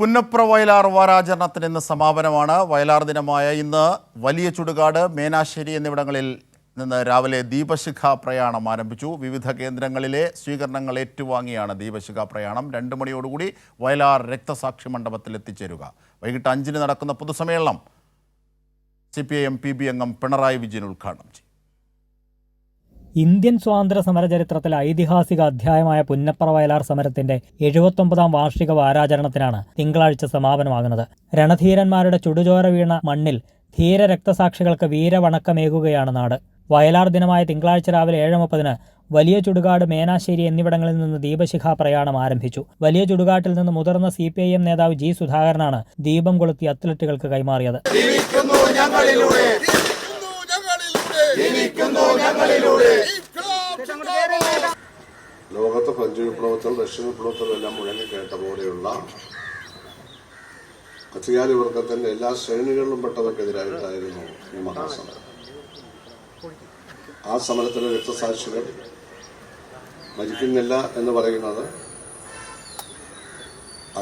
പുന്നപ്ര വയലാർ വാരാചരണത്തിന് ഇന്ന് സമാപനമാണ്. വയലാർ ദിനമായ ഇന്ന് വലിയ ചുടുകാട് മേനാശ്ശേരി എന്നിവിടങ്ങളിൽ നിന്ന് രാവിലെ ദീപശിഖ പ്രയാണം ആരംഭിച്ചു. വിവിധ കേന്ദ്രങ്ങളിലെ സ്വീകരണങ്ങൾ ഏറ്റുവാങ്ങിയാണ് ദീപശിഖ പ്രയാണം. രണ്ട് മണിയോടുകൂടി വയലാർ രക്തസാക്ഷി മണ്ഡപത്തിൽ എത്തിച്ചേരുക. വൈകിട്ട് അഞ്ചിന് നടക്കുന്ന പൊതുസമ്മേളനം C P I M P B അംഗം പിണറായി വിജയൻ ഉദ്ഘാടനം ചെയ്യും. ഇന്ത്യൻ സ്വാതന്ത്ര്യ സമര ചരിത്രത്തിലെ ഐതിഹാസിക അധ്യായമായ പുന്നപ്ര വയലാർ സമരത്തിന്റെ എഴുപത്തൊമ്പതാം വാർഷിക വാരാചരണത്തിനാണ് തിങ്കളാഴ്ച സമാപനമാകുന്നത്. രണധീരന്മാരുടെ ചുടുചോര വീണ മണ്ണിൽ ധീര രക്തസാക്ഷികൾക്ക് വീരവണക്കമേകുകയാണ് നാട്. വയലാർ ദിനമായ തിങ്കളാഴ്ച രാവിലെ ഏഴ് മുപ്പതിന് വലിയ ചുടുകാട് മേനാശ്ശേരി എന്നിവിടങ്ങളിൽ നിന്ന് ദീപശിഖ പ്രയാണം ആരംഭിച്ചു. വലിയ ചുടുകാട്ടിൽ നിന്ന് മുതിർന്ന സി പി ഐ എം നേതാവ് ജി സുധാകരനാണ് ദീപം കൊളുത്തി അത്ലറ്റുകൾക്ക് കൈമാറിയത്. ജീവിക്കുന്നു ഞങ്ങളിലൂടെ. ലോകത്ത് ഫ്രഞ്ച് വിപ്ലവത്തിൽ റഷ്യൻ വിപ്ലവത്തിൽ എല്ലാം മുഴങ്ങി കേട്ട പോലെയുള്ള അധികാരി വർഗത്തിന്റെ എല്ലാ ശ്രേണികളിലും പെട്ടവർക്കെതിരായിട്ടായിരുന്നു ഈ മഹാസമരം. ആ സമരത്തിലെ രക്തസാക്ഷികൾ മരിക്കുന്നില്ല എന്ന് പറയുന്നത്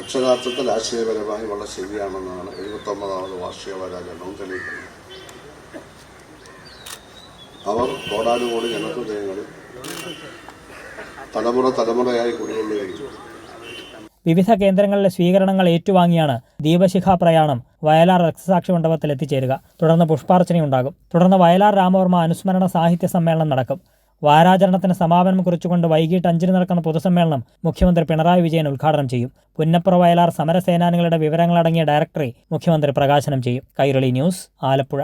അക്ഷരാർത്ഥത്തിൽ ആശയപരമായി വളരെ ശരിയാണെന്നാണ് എഴുപത്തി ഒമ്പതാമത് വാർഷിക വാരാചരണവും തെളിയിക്കുന്നത്. അവർ കോടാനുകോടി ജനഹൃദയങ്ങളിൽ തലമുറ തലമുറയായി കുടികൊള്ളുകയും വിവിധ കേന്ദ്രങ്ങളിലെ സ്വീകരണങ്ങൾ ഏറ്റുവാങ്ങിയാണ് ദീപശിഖ പ്രയാണം വയലാർ രക്തസാക്ഷി മണ്ഡപത്തിൽ എത്തിച്ചേരുക. തുടർന്ന് പുഷ്പാർച്ചനയുണ്ടാകും തുടർന്ന് വയലാർ രാമവർമ്മ അനുസ്മരണ സാഹിത്യ സമ്മേളനം നടക്കും. വാരാചരണത്തിന് സമാപനം കുറിച്ചുകൊണ്ട് വൈകിട്ട് അഞ്ചിന് നടക്കുന്ന പൊതുസമ്മേളനം മുഖ്യമന്ത്രി പിണറായി വിജയൻ ഉദ്ഘാടനം ചെയ്യും. പുന്നപ്പുറ വയലാർ സമരസേനാനികളുടെ വിവരങ്ങളടങ്ങിയ ഡയറക്ടറി മുഖ്യമന്ത്രി പ്രകാശനം ചെയ്യും. കൈരളി ന്യൂസ് ആലപ്പുഴ.